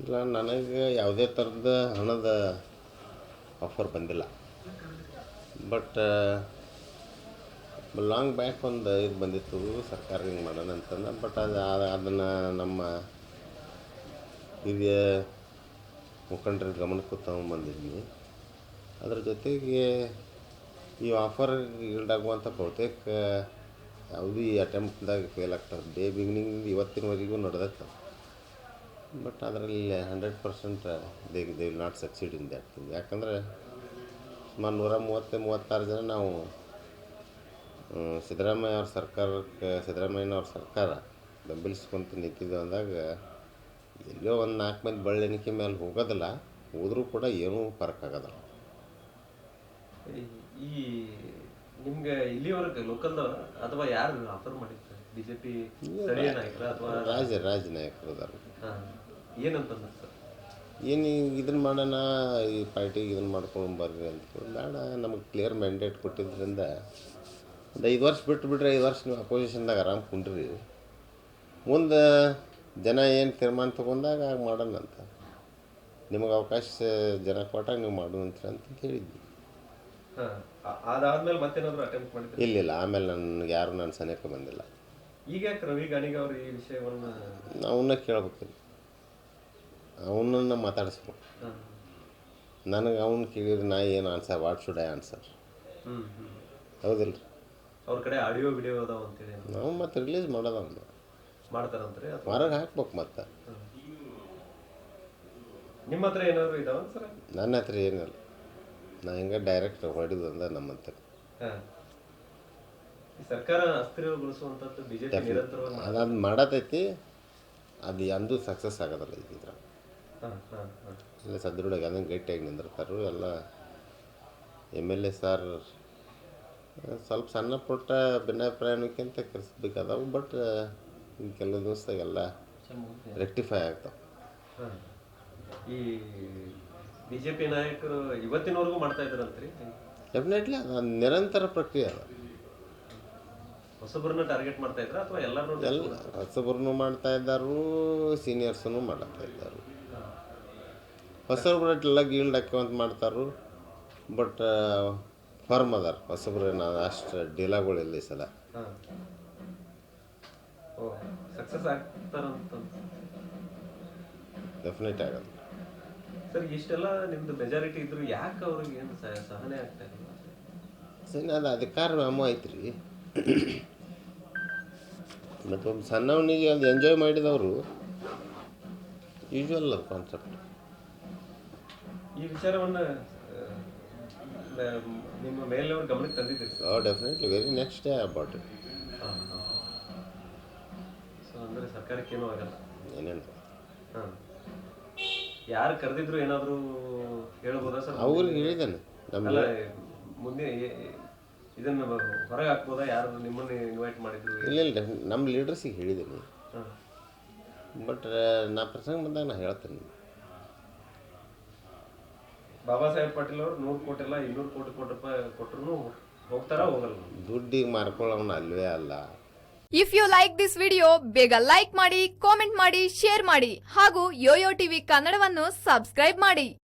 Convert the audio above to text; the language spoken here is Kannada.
ಇಲ್ಲ, ನನಗೆ ಯಾವುದೇ ಥರದ ಹಣದ ಆಫರ್ ಬಂದಿಲ್ಲ. ಬಟ್ ಲಾಂಗ್ ಬ್ಯಾಕ್ ಒಂದು ಇದು ಬಂದಿತ್ತು, ಸರ್ಕಾರ ಹಿಂಗೆ ಮಾಡೋಣ ಅಂತಂದ. ಬಟ್ ಅದು ಅದನ್ನು ನಮ್ಮ ಹಿರಿಯ ಮುಖಂಡರ ಗಮನಕ್ಕೂ ತಗೊಂಬಂದಿದ್ವಿ. ಅದ್ರ ಜೊತೆಗೆ ಈ ಆಫರ್ ಈಲ್ಡಾಗುವಂಥ ಬಹುತೇಕ ಯಾವುದೇ ಅಟೆಂಪ್ಟ್ದಾಗ ಫೇಲ್ ಆಗ್ತದೆ ಡೇ ಬಿಗಿನಿಂಗ್ ಇವತ್ತಿನವರೆಗೂ ನಡೆದತ್ತೆ ಬಟ್ ಅದರಲ್ಲಿ hundred percent they they will not succeed in that ಯಾಕಂದರೆ ಸುಮಾರು ನೂರ ಮೂವತ್ತು ಮೂವತ್ತಾರು ಜನ ನಾವು ಸಿದ್ದರಾಮಯ್ಯ ಅವ್ರ ಸರ್ಕಾರಕ್ಕೆ ಸಿದ್ದರಾಮಯ್ಯನವ್ರ ಸರ್ಕಾರ ಬೆಂಬಲಿಸ್ಕೊಂತ ನಿಂತಿದ್ದು ಅಂದಾಗ ಎಲ್ಲೋ ಒಂದು ನಾಲ್ಕು ಮಂದಿ ಬಳ್ಳೆಣಿಕೆ ಮೇಲೆ ಹೋಗೋದಿಲ್ಲ ಹೋದರೂ ಕೂಡ ಏನೂ ಫರಕ್ ಆಗೋದಿಲ್ಲ. ಈ- ನಿಮ್ಗೆ ಇಲ್ಲಿವರೆಗೆ ಲೋಕಲ್ದವ್ರ ಅಥವಾ ಯಾರು ಆಫರ್ ಮಾಡಿರ್ತಾರೆ? ಬಿಜೆಪಿ ರಾಜ ರಾಜ ನಾಯಕರು ಏನಂತಂದ ಸರ್? ಏನು ಇದನ್ನು ಮಾಡೋಣ ಈ ಪಾರ್ಟಿಗೆ ಇದನ್ನು ಮಾಡ್ಕೊಂಡು ಬರ್ರಿ ಅಂತ ಬೇಡ ನಮಗೆ ಕ್ಲಿಯರ್ ಮ್ಯಾಂಡೇಟ್ ಕೊಟ್ಟಿದ್ದರಿಂದ ಒಂದು ಐದು ವರ್ಷ ಬಿಟ್ಟು ಬಿಟ್ರೆ ಐದು ವರ್ಷ ನೀವು ಅಪೋಸಿಷನ್ದಾಗ ಆರಾಮ್ ಕುಂಡ್ರಿ. ಮುಂದೆ ಜನ ಏನು ತೀರ್ಮಾನ ತೊಗೊಂಡಾಗ ಆಗ ಮಾಡೋಣ ಅಂತ. ನಿಮಗೆ ಅವಕಾಶ ಜನ ಕೊಟ್ಟಾಗ ನೀವು ಮಾಡುವಂತೀರ ಅಂತ ಹೇಳಿದ್ವಿ ಹಾ. ಆ- ಅದಾದ್ಮೇಲೆ ಮತ್ತೇನಾದ್ರು ಅಟೆಂಪ್ಟ್ ಮಾಡಿದ್ರೆ? ಇಲ್ಲ ಇಲ್ಲ ಆಮೇಲೆ ನನಗೆ ಯಾರು ನನ್ನ ಸನೇಕ ಬಂದಿಲ್ಲ. ಈಗ ಯಾಕೆ ರವಿ ಗಾಣಿಗೆ ಅವರು ಈ ವಿಷಯವನ್ನು ಅವನ್ನ ಕೇಳ್ಬೇಕಿಲ್ಲ ಅವನನ್ನು ಮಾತಾಡಿಸ್ಬೇಕು. ನನಗೆ ಅವನು ಕೇಳಿದ್ರೆ ನಾ ಏನು answer what should I answer ಹೌದಿಲ್ಲ ಅವ್ರ ಕಡೆ ಆಡಿಯೋ ವಿಡಿಯೋ ಅದಾವ ಅಂತೇಳಿ. ನಾವು ಮತ್ತೆ ರಿಲೀಸ್ ಮಾಡೋದ ಅವನು. ಮಾಡ್ತಾರಂತ್ರಿ ಹೊರಗೆ ಹಾಕ್ಬೇಕು ಮತ್ತೆ. ನಿಮ್ಮ ಹತ್ರ ಏನಾದ್ರು ಇದಾವ ಸರ್? ನನ್ನ ಹತ್ರ ಏನಿಲ್ಲ. ನಾ ಹಿಂಗೆ ಡೈರೆಕ್ಟ್ ಹೊಡಿದು ಅಂದ ನಮ್ಮ ಹತ್ರ ಸರ್ಕಾರ ಅಸ್ಥಿರಗೊಳಿಸುವಂತದ್ದು ಬಿಜೆಪಿ ನಿರಂತರವಾಗಿ ಅದಾದ ಮಾಡತೈತಿ. ಅದು ಎಂದೂ ಸಕ್ಸಸ್ ಆಗೋದಿಲ್ಲ ಇದ್ರ. ಎಲ್ಲ ಸದ್ರೊಳಗೆ ಅದನ್ನು ಗಟ್ಟಿಯಾಗಿ ನಿಂದಿರ್ತಾರೆ. ಎಲ್ಲ ಎಂ ಎಲ್ ಎ ಸಾರ್ ಸ್ವಲ್ಪ ಸಣ್ಣ ಪುಟ್ಟ ಭಿನ್ನಾಭಿಪ್ರಾಯಕ್ಕಿಂತ ಕರೆಸ್ಬೇಕಾದವು ಬಟ್ ಕೆಲವು ದಿವಸದಾಗೆಲ್ಲ ರೆಕ್ಟಿಫೈ ಆಗ್ತಾವೆ. ಬಿ ಜೆ ಪಿ ನಾಯಕರು ಇವತ್ತಿನವರೆಗೂ ಮಾಡ್ತಾ ಇದ್ರಂತ್ರಿ ಡೆಫಿನೆಟ್ಲಿ ಅದು ನಿರಂತರ ಪ್ರಕ್ರಿಯೆ ಅದ. ಹೊಸಬ್ರನ್ನ ಟಾರ್ಗೆಟ್ ಮಾಡ್ತಾ ಇದ್ರ ಅಥವಾ ಎಲ್ಲರೂ ಎಲ್ಲ ಹೊಸಬ್ರನ್ನು ಮಾಡ್ತಾ ಇದ್ದಾರು ಸೀನಿಯರ್ಸನ್ನು ಮಾಡ್ತಾ ಇದ್ದಾರೆ. ಹೊಸಬ್ರು ಎಲ್ಲ ಗೀಲ್ಡ್ ಹಾಕ್ಯವಂತ ಮಾಡ್ತಾರು ಬಟ್ ಫರ್ಮ್ ಅದಾರ. ಹೊಸಬ್ರು ನಾವು ಅಷ್ಟು ಡೀಲಾಗಳಿಲ್ಲ ಈ ಸಲ. ಸಕ್ಸಸ್ ಆಗ್ತಾರಂತ. ಡೆಫಿನೆಟ್ ಆಗಲ್ಲ. ಸರ್ ಇಷ್ಟೆಲ್ಲ ನಿಮ್ದು ಮೆಜಾರಿಟಿ ಇದ್ರು ಯಾಕೆ ಅವ್ರಿಗೆ ಏನು ಸಹ- ಸಹನೆ ಆಗ್ತಾ ಇಲ್ಲ? ಸರಿ ಅದು ಅಧಿಕಾರ ನಮ್ಮ ಐತ್ರಿ. ಮತ್ತೊಂದು ಒಬ್ಬ ಸಣ್ಣವನಿಗೆ ಅದು ಎಂಜಾಯ್ ಮಾಡಿದವರು ಯೂಶ್ವಲ್ ಕಾನ್ಸೆಪ್ಟ್ ಈ ವಿಚಾರವನ್ನ ನಿಮ್ಮ ಮೇಲವ್ರ ಗಮನಕ್ಕೆ ತಂದಿದ್ದೀರಿ sir? Definitely very next day about it so ಅಂದ್ರೆ ಸರ್ಕಾರಕ್ಕೆ ಏನೂ ಆಗಲ್ಲ? ಏನೇನು ಹಾಂ. ಯಾರು ಕರೆದಿದ್ರು ಏನಾದರೂ ಹೇಳ್ಬೋದಾ ಸರ್? ಅವ್ರಿಗೆ ಹೇಳಿದ್ದಾನೆ. ನಮ್ಮ ಅಲ್ಲ ಮುಂದೆ ಇದನ್ನು ಹೊರಗೆ ಹಾಕ್ಬೋದಾ? ಯಾರು ನಿಮ್ಮನ್ನು ಇನ್ವೈಟ್ ಮಾಡಿದ್ರು? ಇಲ್ಲ ಇಲ್ಲ ನಮ್ಮ ಲೀಡರ್ಸಿಗೆ ಹೇಳಿದ್ದೀನಿ. ಹಾಂ. ಬಟ್ ನಾ ಪ್ರಸಂಗ ಬಂದಾಗ ನಾ ಹೇಳ್ತೇನೆ. ಬಾಬಾ ಸಾಹೇಬ್ ಪಾಟೀಲ್ ಅವ್ರು ನೂರು ಕೋಟಿ ಎಲ್ಲ ಇನ್ನೂರು ಕೋಟಿ ಕೋಟಿ ರೂಪಾಯಿ ಕೊಟ್ರು ಹೋಗ್ತಾರ ಹೋಗಲ್ಲ ದುಡ್ಡಿಗೆ ಮಾರ್ಕೊಳ್ಳೋನು ಅಲ್ವೇ ಅಲ್ಲ. If you like this video ಬೇಗ ಲೈಕ್ ಮಾಡಿ ಕಾಮೆಂಟ್ ಮಾಡಿ ಶೇರ್ ಮಾಡಿ ಹಾಗೂ ಯೋಯೋ ಟಿವಿ ಕನ್ನಡವನ್ನು ಸಬ್ಸ್ಕ್ರೈಬ್ ಮಾಡಿ.